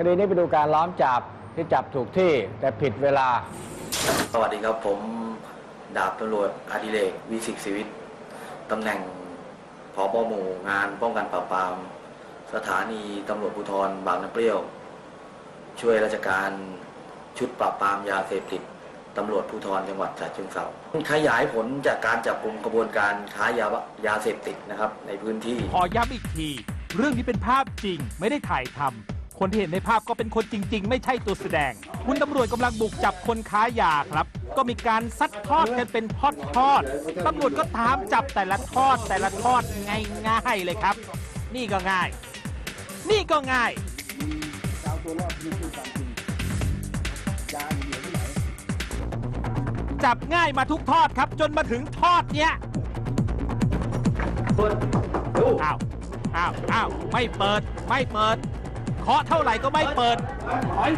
คดีนี้ไปดูการล้อมจับที่จับถูกที่แต่ผิดเวลา สวัสดีครับผมดาบตำรวจอดิเรกวิสิกศิวิตตำแหน่งผอปหมู่งานป้องกันปราบปราม สถานีตำรวจภูธรบางน้ำเปรี้ยว ช่วยราชการชุดปราบปรามยาเสพติดตำรวจภูธรจังหวัดฉะเชิงเทราขยายผลจากการจับกลุ่มกระบวนการค้ายายาเสพติดนะครับในพื้นที่ ขอย้ำอีกที เรื่องนี้เป็นภาพจริงไม่ได้ถ่ายทำ คนที่เห็นในภาพก็เป็นคนจริง ๆ ไม่ใช่ตัวแสดง คุณตำรวจกำลังบุกจับคนค้ายาครับ ก็มีการซัดทอดกันเป็นทอดทอดๆตำรวจก็ตามจับแต่ละทอดแต่ละทอดง่ายๆเลยครับ นี่ก็ง่าย นี่ก็ง่ายจับง่ายมาทุกทอดครับ จนมาถึงทอดเนี้ยอ้าว อ้าว อ้าว ไม่เปิด ไม่เปิด เคาะเท่าไหร่ก็ไม่เปิด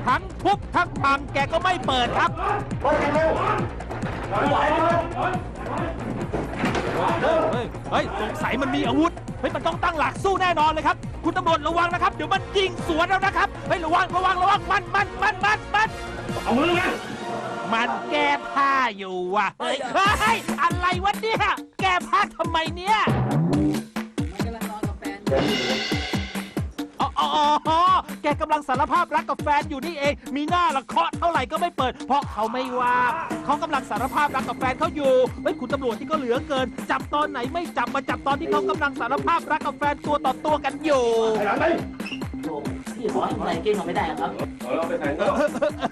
ทั้งทุบทั้งพังแกก็ไม่เปิดครับเฮ้ยเฮ้ยสงสัยมันมีอาวุธเฮ้ยมันต้องตั้งหลักสู้แน่นอนเลยครับ คุณตำรวจระวังนะครับ เดี๋ยวมันยิงสวนแล้วนะครับเฮ้ยระวังระวังระวังมันมันมันมันมันเอามือมามันแก้ผ้าอยู่ว่ะเฮ้ยเฮ้ยอะไรวะเนี่ยแก้ผ้าทำไมเนี่ยอ๋ออ๋ออ๋อแกกำลังสารภาพรักกับแฟนอยู่นี่เอง มีหน้าละเคาะเท่าไหร่ก็ไม่เปิด เพราะเขาไม่ว่างเขากำลังสารภาพรักกับแฟนเขาอยู่เฮ้ยคุณตำรวจที่ก็เหลือเกิน จับตอนไหนไม่จับมาจับตอนที่เขากำลังสารภาพรักกับแฟนตัวต่อตัวกันอยู่ี่ขอให้ใส่กางเกงหน่อยไม่ได้เหรอครับ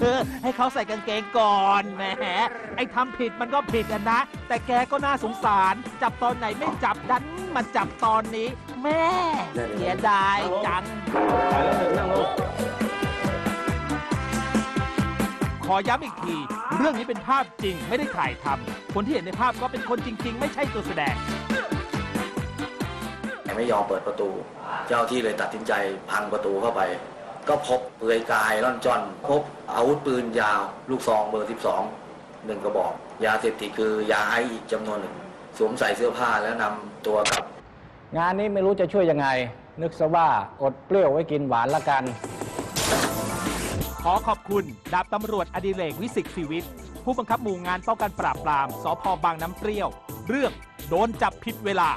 เออให้เขาใส่กางเกงก่อนแหมไอ้ทำผิดมันก็ผิดอะนะ แต่แกก็น่าสงสาร จับตอนไหนไม่จับดันมาจับตอนนี้ แม่เสียดายจังขอย้ำอีกที เรื่องนี้เป็นภาพจริงไม่ได้ถ่ายทำคนที่เห็นในภาพก็เป็นคนจริง ๆ ไม่ใช่ตัวแสดง ไม่ยอมเปิดประตู เจ้าที่เลยตัดสินใจพังประตูเข้าไป ก็พบเปลือยกายร่อนจ้อนพบอาวุธปืนยาว ลูกซองเบอร์ 12หนึ่งกระบอก ยาเสพติดคือยาไอซ์อีกจำนวนหนึ่งสวมใส่เสื้อผ้าแล้วนำตัวกลับ งานนี้ไม่รู้จะช่วยยังไง นึกซะว่าอดเปรี้ยวไว้กินหวานละกัน ขอขอบคุณดาบตำรวจอดิเรกวิสิกชีวิต ผู้บังคับหมู่งานป้องกันปราบปรามสพบางน้ำเปรี้ยว เรื่องโดนจับผิดเวลา